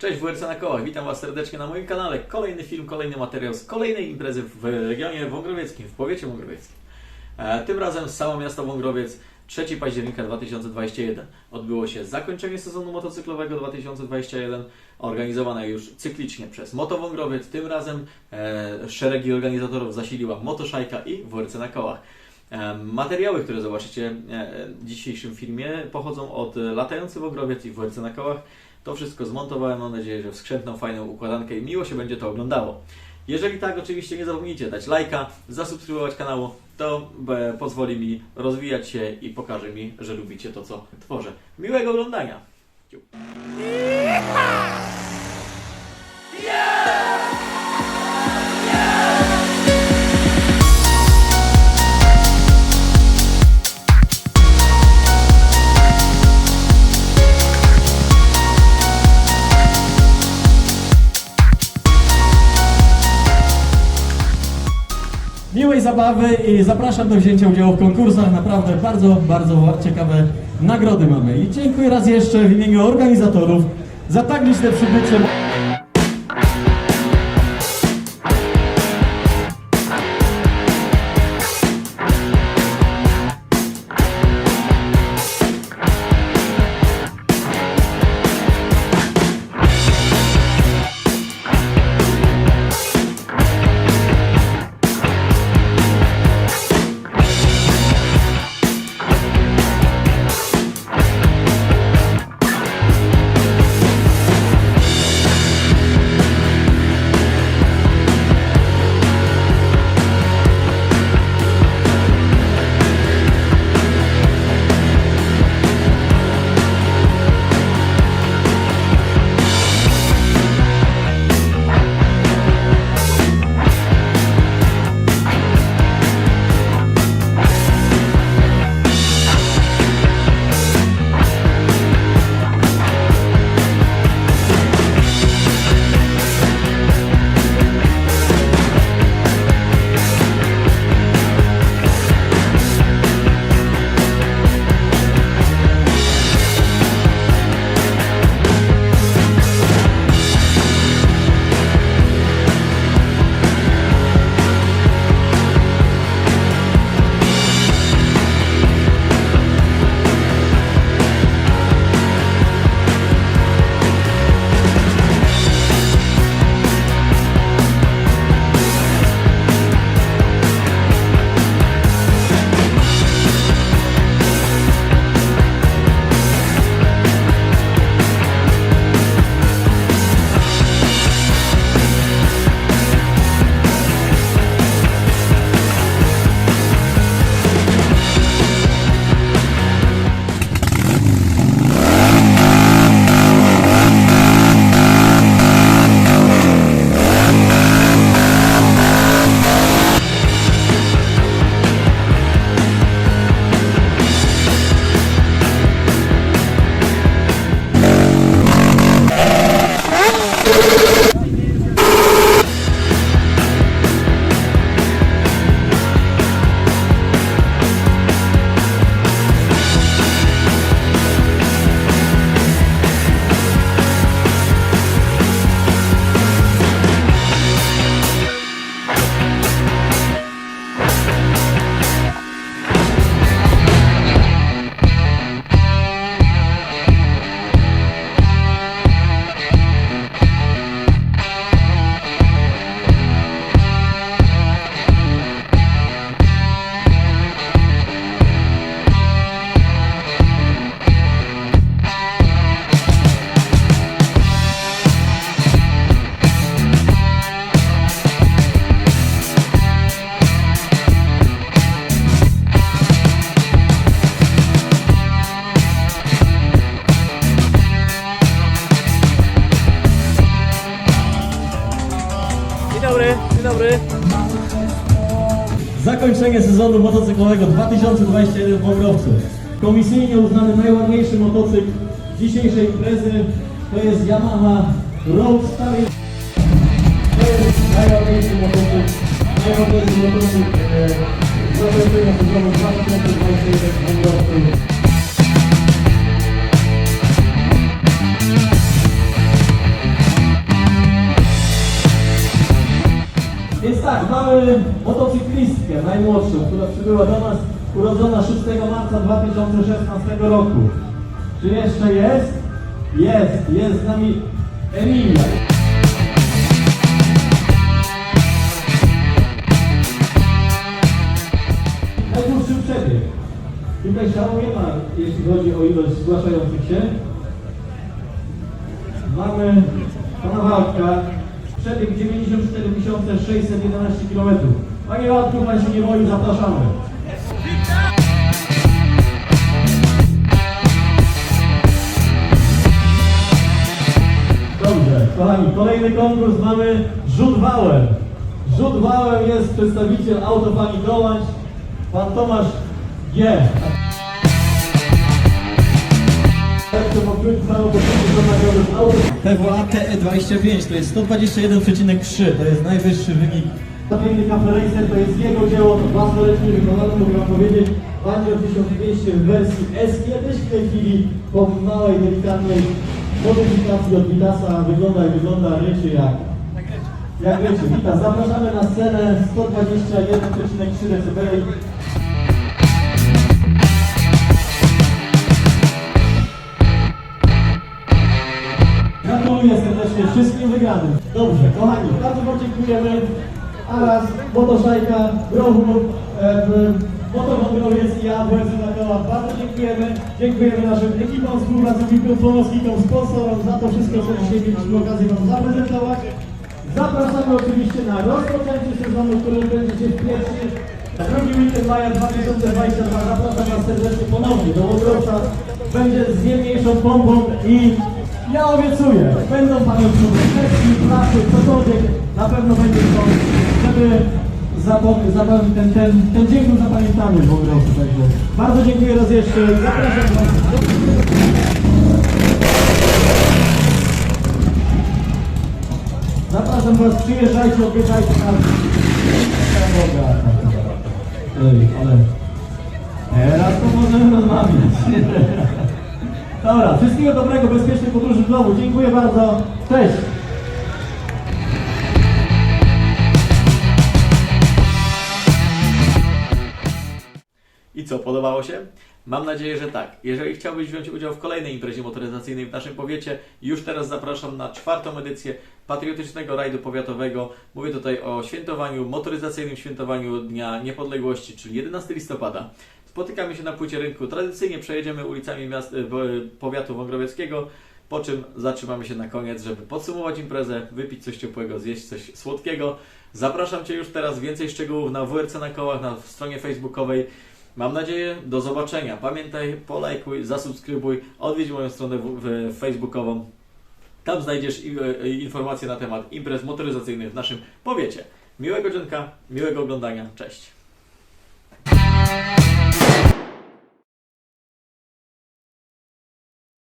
Cześć WRC na kołach, witam Was serdecznie na moim kanale. Kolejny film, kolejny materiał z kolejnej imprezy w regionie wągrowieckim, w powiecie wągrowieckim. E, Tym razem samo miasto Wągrowiec, 3 października 2021. Odbyło się zakończenie sezonu motocyklowego 2021, organizowane już cyklicznie przez Moto Wągrowiec. Tym razem e, szeregi organizatorów zasiliła Motoszajka i WRC na kołach. E, Materiały, które zobaczycie w dzisiejszym filmie pochodzą od Latający Wągrowiec i WRC na kołach. To wszystko zmontowałem, mam nadzieję, że w skrzętną, fajną układankę i miło się będzie to oglądało. Jeżeli tak, oczywiście nie zapomnijcie dać lajka, zasubskrybować kanału, to e, pozwoli mi rozwijać się i pokaże mi, że lubicie to, co tworzę. Miłego oglądania! Ciu. Miłej zabawy i zapraszam do wzięcia udziału w konkursach. Naprawdę bardzo, bardzo ciekawe nagrody mamy. I dziękuję raz jeszcze w imieniu organizatorów za tak liczne przybycie. Dobry. Zakończenie sezonu motocyklowego 2021 w Wągrowcu. Komisyjnie uznany najładniejszy motocykl dzisiejszej imprezy to jest Yamaha Roadster. To jest najładniejszy motocykl, najładniejszy motocykl e, zakończenia sezonu 2021 w Wągrowcu. Tak, mamy motocyklistkę najmłodszą, która przybyła do nas, urodzona 6 marca 2016 roku. Czy jeszcze jest? Jest, jest z nami Emilia. Najdłuższy przebieg. Tutaj szału nie ma, jeśli chodzi o ilość zgłaszających się. Mamy pana. Przebieg 94 611 km. Panie Waldku, pan się nie boi, zapraszamy. Dobrze, kochani, kolejny konkurs mamy rzut wałem. Rzut wałem jest przedstawiciel Autofani Kołacz, pan Tomasz G. PWA TE25 to jest 121,3, to jest najwyższy wynik. Piękny Cafe Racer to jest jego dzieło, to własnoręcznie wykonane, wam powiedzieć. Banjo 1200 w wersji S kiedyś w tej chwili po małej, delikatnej modyfikacji od Vitasa wygląda i wygląda ryczy jak jak ryczy. Witam, zapraszamy na scenę 121,3 dB. Serdecznie wszystkim wygranym. Dobrze, kochani, bardzo Wam dziękujemy. Aras, Motoszajka, Grochu, e, Motowągrowiec i ja, WSM na koła. Bardzo dziękujemy. Dziękujemy naszym ekipom, współpracownikom, pomocnikom, sponsorom za to wszystko, co dzisiaj mieliśmy okazję Wam zaprezentować. Zapraszamy oczywiście na rozpoczęcie sezonu, który będziecie w pierwszy, drugi weekend maja 2022. Zapraszam Was serdecznie ponownie do Łodrowca. Będzie z nie mniejszą pompą i ja obiecuję, będą pamiątkowe sesji, prasy, cokolwiek, na pewno będzie to, żeby zapom- ten, ten, ten dzień był zapamiętany w Łodrowcu. Także bardzo dziękuję raz jeszcze, zapraszam Was. Zapraszam Was, przyjeżdżajcie, odwiedzajcie nas. Ej, ale... Teraz to możemy rozmawiać. Dobra, wszystkiego dobrego, bezpiecznej podróży w domu. Dziękuję bardzo. Cześć. I co, podobało się? Mam nadzieję, że tak. Jeżeli chciałbyś wziąć udział w kolejnej imprezie motoryzacyjnej w naszym powiecie, już teraz zapraszam na czwartą edycję patriotycznego rajdu powiatowego. Mówię tutaj o świętowaniu, motoryzacyjnym świętowaniu Dnia Niepodległości, czyli 11 listopada. Spotykamy się na płycie rynku. Tradycyjnie przejedziemy ulicami miast, powiatu wągrowieckiego, po czym zatrzymamy się na koniec, żeby podsumować imprezę, wypić coś ciepłego, zjeść coś słodkiego. Zapraszam Cię już teraz. Więcej szczegółów na WRC na kołach, na stronie facebookowej. Mam nadzieję, do zobaczenia. Pamiętaj, polajkuj, zasubskrybuj, odwiedź moją stronę facebookową. Tam znajdziesz informacje na temat imprez motoryzacyjnych w naszym powiecie. Miłego dżenka, miłego oglądania. Cześć.